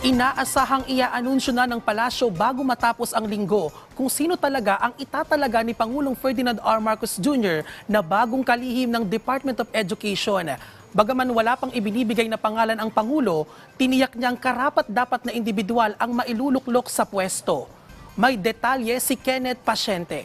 Inaasahang iaanunsyo na ng palasyo bago matapos ang linggo kung sino talaga ang itatalaga ni Pangulong Ferdinand R. Marcos Jr. na bagong kalihim ng Department of Education. Bagaman wala pang ibinibigay na pangalan ang Pangulo, tiniyak niyang karapat dapat na individual ang mailuluklok sa pwesto. May detalye si Kenneth Pasyente.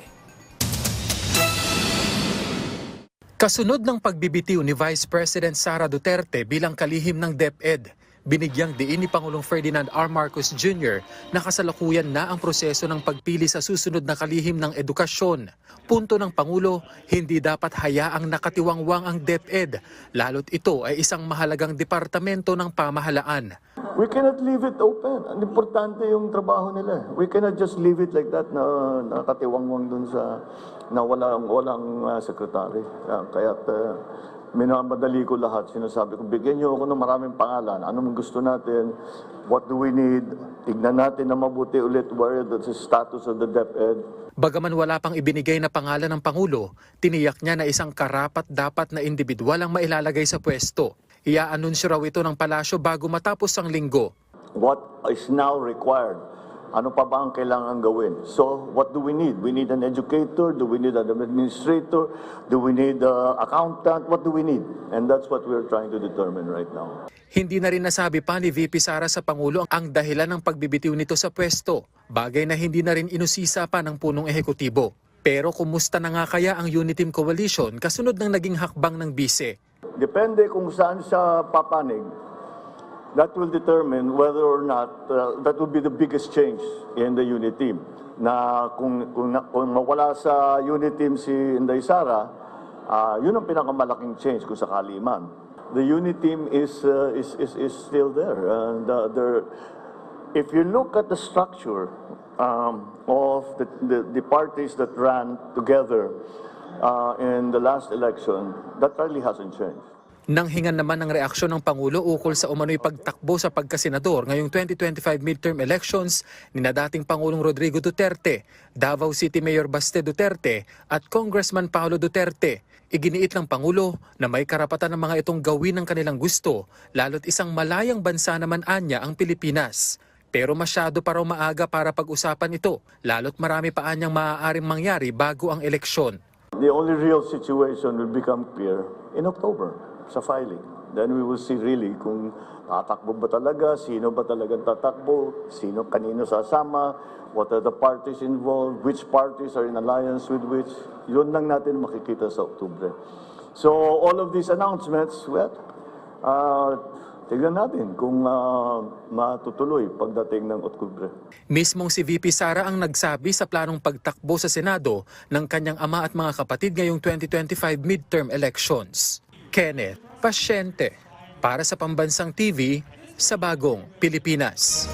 Kasunod ng pagbibitiw ni Vice President Sara Duterte bilang kalihim ng DepEd, binigyang diin ni Pangulong Ferdinand R. Marcos Jr. na kasalukuyan na ang proseso ng pagpili sa susunod na kalihim ng edukasyon. Punto ng Pangulo, hindi dapat hayaang nakatiwangwang ang DepEd, lalo't ito ay isang mahalagang departamento ng pamahalaan. We cannot leave it open. Ang importante yung trabaho nila. We cannot just leave it like that na nakatiwangwang dun sa na walang walang uh, sekretary. Uh, kaya't uh, minamadali ko lahat. Sinasabi ko, bigyan niyo ako ng maraming pangalan. Ano mong gusto natin? What do we need? Tignan natin na mabuti ulit where the status of the DepEd. Bagaman wala pang ibinigay na pangalan ng Pangulo, tiniyak niya na isang karapat dapat na individual ang mailalagay sa pwesto. Iaanunsyo raw ito ng palasyo bago matapos ang linggo. What is now required? Ano pa ba ang kailangan gawin? So, what do we need? We need an educator? Do we need an administrator? Do we need an accountant? What do we need? And that's what we're trying to determine right now. Hindi na rin nasabi pa ni VP Sara sa Pangulo ang dahilan ng pagbibitiw nito sa pwesto, bagay na hindi na rin inusisa pa ng punong ehekutibo. Pero kumusta na nga kaya ang Uniteam Coalition kasunod ng naging hakbang ng bise? Depende kung saan siya papanig. That will determine whether or not uh, that will be the biggest change in the unit team. Na kung, kung, kung mawala sa unit team si Inday Sara, ah, yun ang pinakamalaking change kung sakali man. The unit team is, uh, is, is, is still there. Uh, there, if you look at the structure um, of the, the, the parties that ran together uh, in the last election, that really hasn't changed. Nang hingan naman ng reaksyon ng Pangulo ukol sa umano'y pagtakbo sa pagkasenador ngayong 2025 midterm elections ni na dating Pangulong Rodrigo Duterte, Davao City Mayor Baste Duterte at Congressman Paolo Duterte. Iginiit ng Pangulo na may karapatan ng mga itong gawin ng kanilang gusto, lalo't isang malayang bansa naman anya ang Pilipinas. Pero masyado pa raw maaga para pag-usapan ito, lalo't marami pa anyang maaaring mangyari bago ang eleksyon. The only real situation will become clear in October sa filing. Then we will see really kung tatakbo ba talaga, sino ba talagang tatakbo, sino kanino sasama, what are the parties involved, which parties are in alliance with which. Yun lang natin makikita sa Oktubre. So all of these announcements, well, uh, tignan natin kung uh, matutuloy pagdating ng Oktubre. Mismong si VP Sara ang nagsabi sa planong pagtakbo sa Senado ng kanyang ama at mga kapatid ngayong 2025 midterm elections. Kenneth Pasyente para sa Pambansang TV sa Bagong Pilipinas.